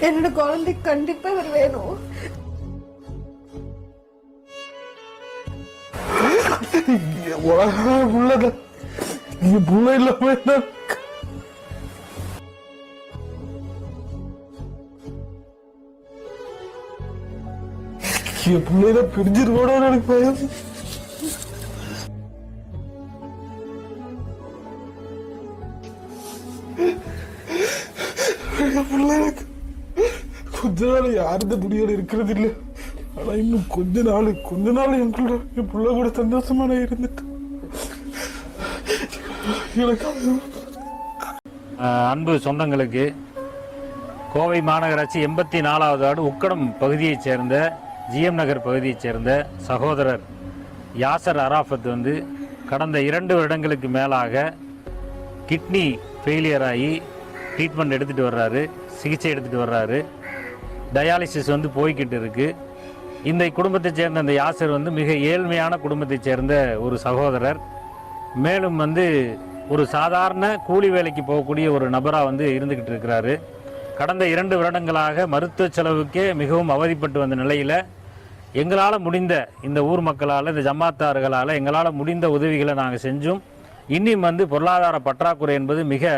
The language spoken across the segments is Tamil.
என்னோட குழந்தைக்கு கண்டிப்பா இவர் வேணும். உலகம் நீ புள்ள இல்லாம என் பிள்ளைதான் பிரிஞ்சிருக்கோட எனக்கு பயம். பிள்ளை எனக்கு கொஞ்ச நாள் யாருந்த முடியோட இருக்கிறது இல்லை ஆனா இன்னும் கொஞ்ச நாள் கொஞ்ச நாள் என் பிள்ளை என் பிள்ளை கூட சந்தோஷமா நான் இருந்துட்டு. எனக்கு அன்பு சொந்தங்களுக்கு கோவை மாநகராட்சி எண்பத்தி நாலாவது ஆடு உக்கடம் பகுதியைச் சேர்ந்த ஜிஎம் நகர் பகுதியைச் சேர்ந்த சகோதரர் யாசர் அராஃபத் வந்து கடந்த இரண்டு வருடங்களுக்கு மேலாக கிட்னி ஃபெயிலியர் ஆகி ட்ரீட்மெண்ட் எடுத்துகிட்டு வர்றாரு சிகிச்சை எடுத்துகிட்டு வர்றாரு. டயாலிசிஸ் வந்து போய்கிட்டு இருக்கு. இந்த குடும்பத்தை சேர்ந்த அந்த யாசர் வந்து மிக ஏழ்மையான குடும்பத்தை சேர்ந்த ஒரு சகோதரர். மேலும் வந்து ஒரு சாதாரண கூலி வேலைக்கு போகக்கூடிய ஒரு நபராக வந்து இருந்துக்கிட்டு இருக்கிறாரு. கடந்த இரண்டு வருடங்களாக மருத்துவ செலவுக்கே மிகவும் அவதிப்பட்டு வந்த நிலையில் எங்களால் முடிந்த இந்த ஊர் மக்களால் இந்த ஜமாத்தார்களால் எங்களால் முடிந்த உதவிகளை நாங்கள் செஞ்சும். இன்னும் வந்து பொருளாதார பற்றாக்குறை என்பது மிக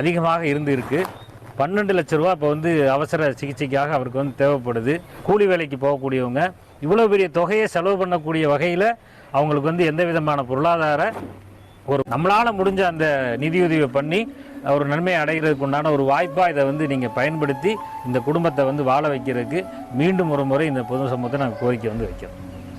அதிகமாக இருந்து இருக்குது பன்னெண்டு லட்ச ரூபா இப்போ வந்து அவசர சிகிச்சைக்காக அவருக்கு வந்து தேவைப்படுது. கூலி வேலைக்கு போகக்கூடியவங்க இவ்வளோ பெரிய தொகையை செலவு பண்ணக்கூடிய வகையில் அவங்களுக்கு வந்து எந்த விதமான பொருளாதார ஒரு நம்மளால் முடிஞ்ச அந்த நிதியுதவி பண்ணி ஒரு நன்மை அடைகிறதுக்கு உண்டான ஒரு வாய்ப்பாக இதை வந்து நீங்கள் பயன்படுத்தி இந்த குடும்பத்தை வந்து வாழ வைக்கிறதுக்கு மீண்டும் ஒரு முறை இந்த பொது சமூகத்தை நாங்கள் கோரிக்கை வந்து வைக்கிறோம்.